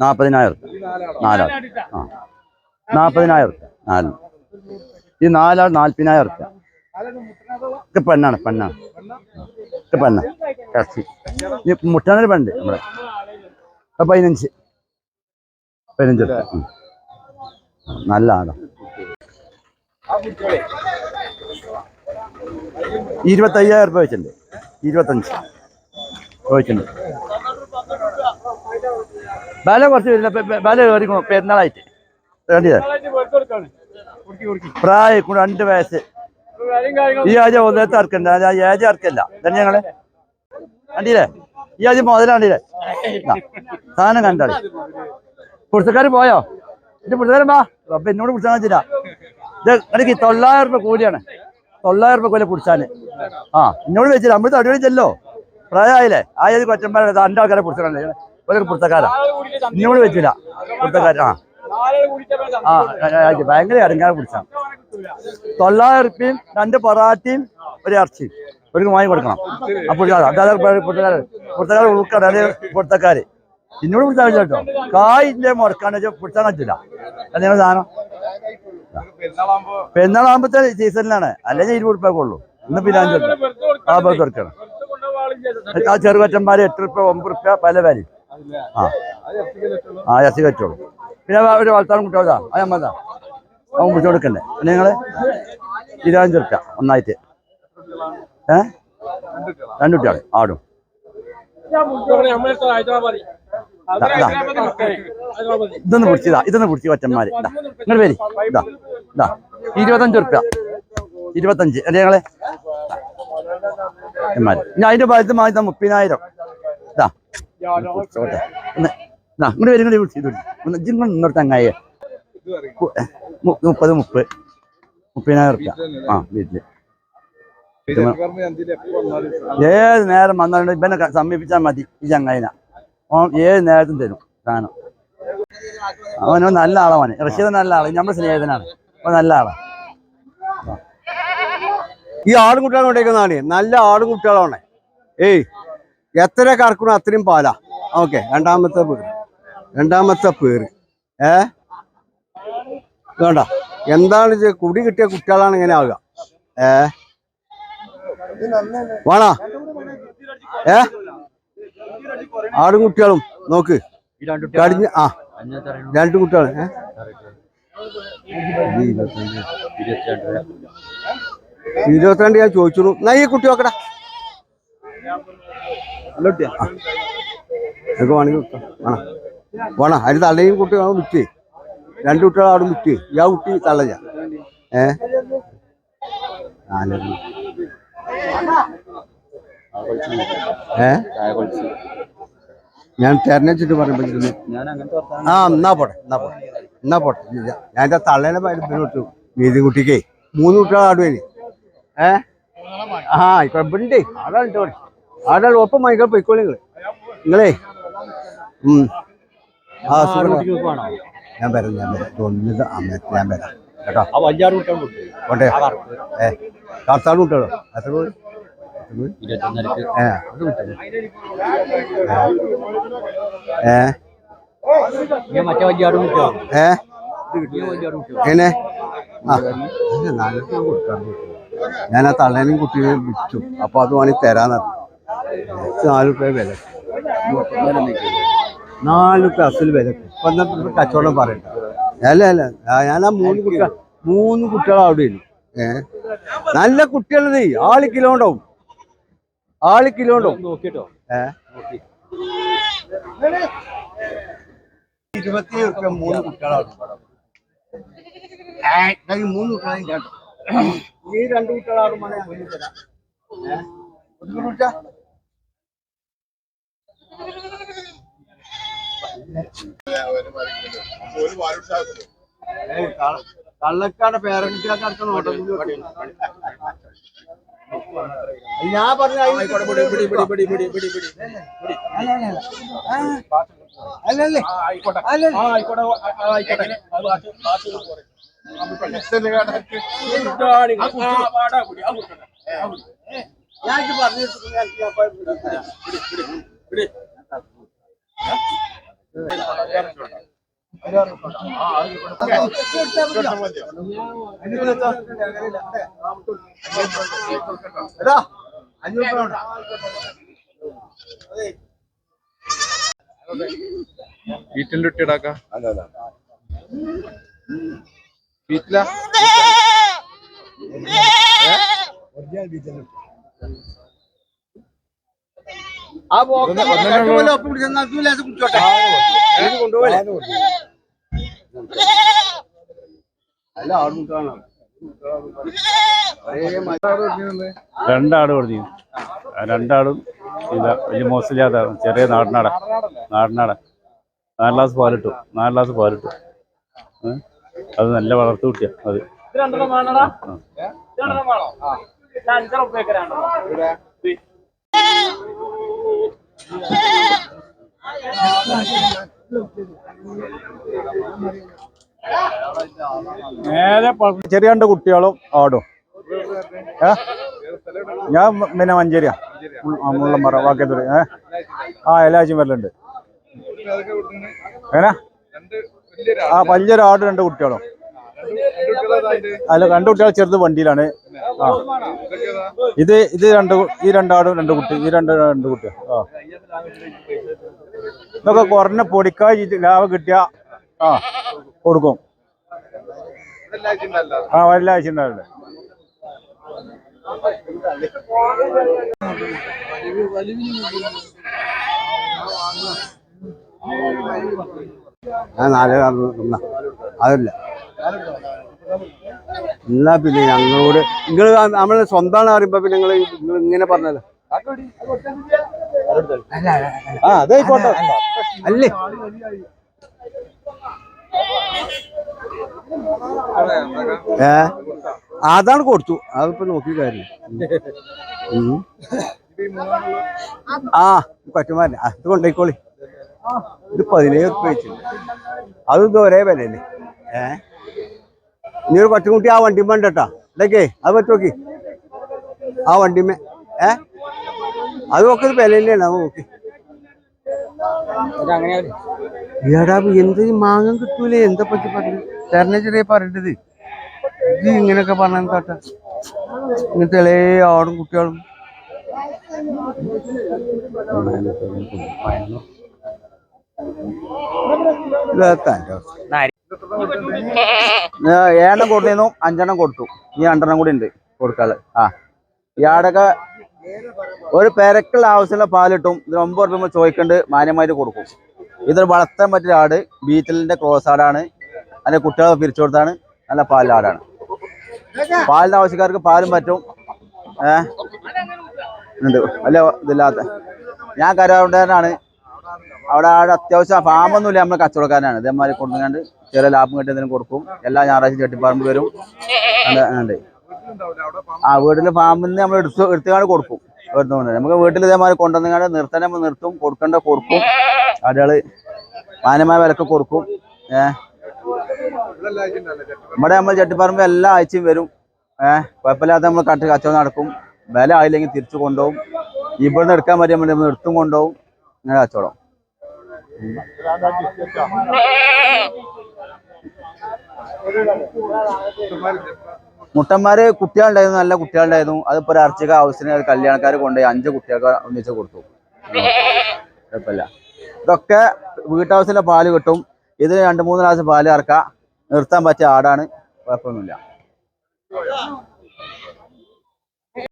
നാൽപ്പതിനായിരം നാലാൾ. ആ. നാൽപ്പതിനായിരം റുപ്യ നാല് ഈ നാലാൾ നാൽപ്പതിനായിരം റുപ്യ ഇത് പെണ്ണാണ് പെണ്ണാണ്. ഇത് പെണ്ണ. ഇറച്ചി ഈ മുട്ടാനൊരു പെണ്ണുണ്ട് നമ്മുടെ. അത് പതിനഞ്ച്. പതിനഞ്ച് റുപ്യ നല്ല ആടാ ഇരുപത്തയ്യായിരം രൂപ വെച്ചിട്ടുണ്ട്. ഇരുപത്തഞ്ച്. ചോദിച്ചിട്ടുണ്ട് വില കുറച്ച് വരുന്ന വില കയറിക്കണോ പെരുന്നാളായിട്ട്. പ്രായ പ്രായം രണ്ട് വയസ്സ്. ഈ ആദ്യം ഒന്നത്തെ ഇറക്കണ്ട ഏജ് ഇറക്കല്ല തന്നെ ഞങ്ങൾ? കണ്ടില്ലേ? ഈ ആദ്യം മുതലാണ്ടില്ലേ സാധനം കണ്ടാളി പുറത്തക്കാർ പോയോ? ഇത് പുറത്തക്കാരൻ വാ. അപ്പൊ എന്നോട് പിടിച്ചാൽ വെച്ചില്ല ഇത് എനിക്ക് തൊള്ളായിരം രൂപ കൂലിയാണ്. തൊള്ളായിരം രൂപ കൂലി പിടിച്ചാന് ആ എന്നോട് വെച്ചില്ല നമ്മൾ തടി ചെല്ലോ പ്രായമായില്ലേ ആയത് കൊച്ചന്മാരെ രണ്ട് ആൾക്കാരെ ഒരു പുറത്തക്കാരാ ഇന്നോട് വെച്ചില്ല. പുറത്തക്കാരാ ആ. ഭയങ്കര ഇറങ്ങാതെ പിടിച്ചാണ് തൊള്ളായിരം റുപ്യയും രണ്ട് പൊറാട്ടയും ഒരു ഇറച്ചിയും ഒരു വാങ്ങി കൊടുക്കണം. അപ്പോൾ അതായത് പുറത്തക്കാർ പുറത്തക്കാർ ഉൾക്കാട് അതായത് പുറത്തക്കാര് ഇന്നോട് പിടിച്ചാൽ പറ്റില്ല കേട്ടോ. കായിന്റെ മുടക്കാന്ന് വെച്ചാൽ പിടിച്ചാൽ പറ്റില്ല. എന്തെങ്കിലും സാധനം? പെരുന്നാളാകുമ്പത്തെ സീസണിലാണ്. അല്ലെങ്കിൽ ഇരുപത് റുപ്യ ഉള്ളൂ. ഇന്ന് പിന്നെ അഞ്ച് ആ ബസ് കൊടുക്കണം. ആ ചെറുപറ്റന്മാര് എട്ട് റുപ്യ ഒമ്പത് റുപ്യ പല വിലയും. ആ. ആ ഇറച്ചി കച്ചോളൂ പിന്നെ ഒരു വളർത്താൻ കുട്ടികളാ അത് നമ്മളതാ അവൻ പിടിച്ചു കൊടുക്കണ്ടേ? പിന്നെ നിങ്ങൾ? ഇരുപത്തഞ്ച് റുപ്യ ഒന്നായിട്ട്. ഏ? രണ്ട് കുട്ടികളെ. ആടും. ഇതൊന്ന് പിടിച്ചതാ ഇതൊന്ന് പിടിച്ചു ഒറ്റന്മാര്. നിങ്ങൾ വരി. ഇതാ ഇതാ ഇരുപത്തഞ്ച് റുപ്യ ഇരുപത്തഞ്ച്. അല്ലേ ഞങ്ങളെ ഞാൻ അതിന്റെ ഭാഗത്ത് മാറ്റി മുപ്പതിനായിരം. ഒന്ന് ഒന്ന് വരും വിളിച്ചു ഒന്ന് ഇങ്ങനെ നിന്നോട്ട് അങ്ങായ മുപ്പത് മുപ്പത് മുപ്പതിനായിരം റുപ്യ ആ വീട്ടിൽ ഏത് നേരം വന്നാലും ഇവനെ സമീപിച്ചാൽ മതി ഈ ചങ്ങായിന ഓൻ ഏത് നേരത്തും തരും സാധനം അവനോ നല്ല ആളവന് റഷീദ് നല്ല ആൾ നമ്മുടെ സ്നേഹിതനാണ് അവൻ നല്ല ആളാ ഈ ആടും കുട്ടികളെ കൊണ്ടേക്കുന്നതാണ് നല്ല ആടും കുട്ടികളാണ് ഏയ്. എത്ര കറക്കണോ അത്രയും പാലാ. ഓക്കെ രണ്ടാമത്തെ പേര്. രണ്ടാമത്തെ പേര്. ഏ? വേണ്ട. എന്താണ് കുടി കിട്ടിയ കുട്ടികളാണ് ഇങ്ങനെ ആവുക. ഏ? വേണോ? ഏ? ആടും കുട്ടികളും നോക്ക്. കടിഞ്ഞ ആ. രണ്ട് കുട്ടികൾ ഏ? ഇരുപത്തിരണ്ട്. ഞാൻ ചോദിച്ചു എന്നാ ഈ കുട്ടി നോക്കടാ. നിങ്ങൾക്ക് വേണമെങ്കിൽ വിട്ടോ. വേണം. വേണം. അതിന് തള്ളയും കുട്ടി വേണം വിറ്റ്. രണ്ട് കുട്ടികൾ അവിടെ വിറ്റ്. ഇയാ കുട്ടി തള്ളയ ഏ? ഞാൻ തെരഞ്ഞെടുത്തിട്ട് പറയുമ്പോ ആ എന്നാ പോട്ടെ എന്നാ പോട്ടെ എന്നാ പോട്ടെ. ഞാൻ എന്റെ തള്ളേനെ പിന്നോട്ട് വീതി കുട്ടിക്കേ. മൂന്ന് കുട്ടികൾ ആടുവേന് ഏ? ആ കുഴപ്പമുണ്ടേ ആടാണ് കേട്ടോ ആടാൾ ഒപ്പം മൈകൾ പോയിക്കോളി നിങ്ങൾ. നിങ്ങളേ. ആ ഞാൻ വരാം ഞാൻ വരാം. അമ്മയത്ത് ഞാൻ വരാം. കേട്ടോ? കൊണ്ടേ ഏ കാർത്താട് കുട്ടികളോ? എത്ര പോയി ഏ. ഏ. ആടും ആടും എങ്ങനെ? ഞാൻ ആ തള്ളേനും കുട്ടിയെ വിളിച്ചു അപ്പൊ അത് വേണമെങ്കിൽ തരാന്ന് പറഞ്ഞു. നാല് റുപ്യ വില നാല് റുപ്യ അസൽ വില ഇപ്പൊ കച്ചവടം പറയണ്ട അല്ല അല്ല. ഞാൻ മൂന്ന് കുട്ടികൾ മൂന്ന് കുട്ടികൾ അവിടെ ഇല്ല ഏ? നല്ല കുട്ടികളത് ആൾ കിലോ ഉണ്ടാവും. ആൾ കിലോ ഉണ്ടാവും. നോക്കിട്ടോ ഏ? ഇരുപത്തി റുപ്യ മൂന്ന് കുട്ടികളാണ്. മൂന്ന് കുട്ടികളാണ് കേട്ടോ. ഈ രണ്ട് കുട്ടികളാണ് മണി അങ്ങനെ തരാം ഏ? ഒരു കുട്ടാ കള്ളക്കാട് നോട്ടം ഞാൻ പറഞ്ഞ അല്ലല്ലേ ഞാൻ പറഞ്ഞു വീട്ടിന്റെ ഇട്ടിടാക്ക വീട്ടില? ആ പോക്ക് പോലെ ഒപ്പം പിടിച്ചെന്നാ അത് ലേശം കൊണ്ടുപോകലേ? അല്ല രണ്ടാട് കൊടുത്തു. രണ്ടാടും ഇല്ല വലിയ മോശമില്ലാത്ത ചെറിയ നാടനാട. നാടനാട. നാല് ഗ്ലാസ് പാലിട്ടു. നാല് ഗ്ലാസ് പാലിട്ടു. അത് നല്ല വളർത്തു കുട്ടിയാ അത്. നേരെ ചെറിയ രണ്ട് കുട്ടികളും ആടും. ഏ? ഞാൻ പിന്നെ മഞ്ചേരിയാ. മുള്ളമ്പറ വാക്കത്തൂർ ഏ? ആ എല്ലാഴ്ചയും വരലുണ്ട്. ഏനാ ആ വലിയൊരാട് രണ്ട് കുട്ടികളും. അല്ല രണ്ട് കുട്ടികൾ ചെറുത് വണ്ടിയിലാണ്. ആ. ഇത് ഇത് രണ്ട് ഈ രണ്ടാടും രണ്ട് കുട്ടി ഈ രണ്ട് രണ്ട് കുട്ടി ആ. ഇതൊക്കെ കുറഞ്ഞ പൊടിക്കായ് ലാഭം കിട്ടിയ ആ. കൊടുക്കും. ആ വല്ലാഴ്ച ഉണ്ടാവില്ലേ. ഞാൻ നാലേ തിന്നാ. അതല്ല. എന്നാ പിന്നെ ഞങ്ങളോട് നിങ്ങൾ നമ്മൾ സ്വന്തമാണ് പറയുമ്പോ പിന്നെ നിങ്ങൾ ഇങ്ങനെ പറഞ്ഞല്ലോ. ആ അതായിക്കോട്ടെ അല്ലേ ഏ? അതാണ് കൊടുത്തു. അതിപ്പോ നോക്കി കാര്യം. ആ കൊറ്റമാരൻ അത് ഇത് കൊണ്ടേക്കോളി ഇത് പതിനേഴ് ഉറുപ്പ വെച്ചു. അതും ഇത് ഒരേ വിലയല്ലേ? ഏ? നീ ഒരു കൊച്ചുകുട്ടി ആ വണ്ടിമ്മ ഉണ്ടട്ടാ. ഇതൊക്കെ അത് പറ്റുമോക്കി ആ വണ്ടിമ്മ ഏ? അത് ഒക്കെ ഒരു വില തന്നെയാണ് അത് നോക്കി. എടാ എന്ത് മാങ്ങ കിട്ടൂലേ? എന്താ പറ്റി പറഞ്ഞു? തരണ ചെറിയ പറയേണ്ടത്. ഇത് ഇങ്ങനെയൊക്കെ പറഞ്ഞ തോട്ടാ ഇങ്ങനത്തെ ഇളയ ആടും കുട്ടികളും. ഏഴെണ്ണം കൊടുത്തിരുന്നു അഞ്ചെണ്ണം കൊടുത്തു. ഈ രണ്ടെണ്ണം കൂടി ഉണ്ട് കൊടുക്കാൾ ആ ഈ ആടൊക്കെ ഒരു പെരക്കുള്ള ആവശ്യമുള്ള പാലിട്ടും ഇതിന് ഒമ്പത് റുപ്യ നമ്മൾ ചോദിക്കേണ്ട മാന്യമായിട്ട് കൊടുക്കും. ഇതൊരു വളർത്താൻ പറ്റിയ ആട് ബീറ്റലിന്റെ ക്രോസ് ആടാണ്. അതിന്റെ കുട്ടികളെ പിരിച്ചു കൊടുത്താണ്. നല്ല പാലിന്റെ ആടാണ്. പാലിന്റെ ആവശ്യക്കാർക്ക് പാലും പറ്റും. ഏ? ഉണ്ട്. അല്ല ഇതില്ലാത്ത. ഞാൻ കരാറുണ്ടാരനാണ് അവിടെ ആട് അത്യാവശ്യം ഫാമൊന്നുമില്ല. നമ്മൾ കച്ചവടക്കാരനാണ്. ഇതേമാതിരി കൊടുക്കാണ്ട് ചെറിയ ലാഭം കിട്ടിയതിനും കൊടുക്കും. എല്ലാ ഞായറാഴ്ച ചട്ടിപ്പാറമ്പ് വരും. ഉണ്ട് ആ വീട്ടിൽ ഫാമിൽ നിന്ന് നമ്മൾ എടുത്ത് എടുത്തുകൊണ്ട് കൊടുക്കും. എടുത്തുകൊണ്ട് നമുക്ക് വീട്ടിൽ ഇതേമാതിരി കൊണ്ടുവന്നുകാണ്ട് നിർത്താൻ നമ്മൾ നിർത്തും. കൊടുക്കേണ്ട കൊടുക്കും. ആടുകൾ മാന്യമായ വിലക്ക് കൊടുക്കും. ഏഹ് ഇവിടെ നമ്മൾ ചെട്ടിപ്പറമ്പ് എല്ലാ ആഴ്ചയും വരും. ഏഹ് കുഴപ്പമില്ലാത്ത നമ്മൾ കട്ട് കച്ചവടം നടക്കും. വില ആയില്ലെങ്കിൽ തിരിച്ചു കൊണ്ടുപോകും. ഇവിടുന്ന് എടുക്കാൻ പറ്റിയ നമ്മൾ എടുത്തും കൊണ്ടുപോകും. ഇങ്ങനെ കച്ചവടം. മുട്ടന്മാര് കുട്ടികളുണ്ടായിരുന്നു നല്ല കുട്ടികളുണ്ടായിരുന്നു. അതിപ്പോ അർച്ചക ഹൗസിന് കല്യാണക്കാർ കൊണ്ടുപോയി അഞ്ച് കുട്ടികൾക്ക് ഒന്നിച്ച് കൊടുത്തു. കുഴപ്പമില്ല. ഇതൊക്കെ വീട്ടാവശ്യത്തിലെ പാൽ കിട്ടും. ഇത് രണ്ട് മൂന്ന് ഗ്ലാസ് പാൽ ഇറക്കാം. നിർത്താൻ പറ്റിയ ആടാണ്. കുഴപ്പമൊന്നുമില്ല.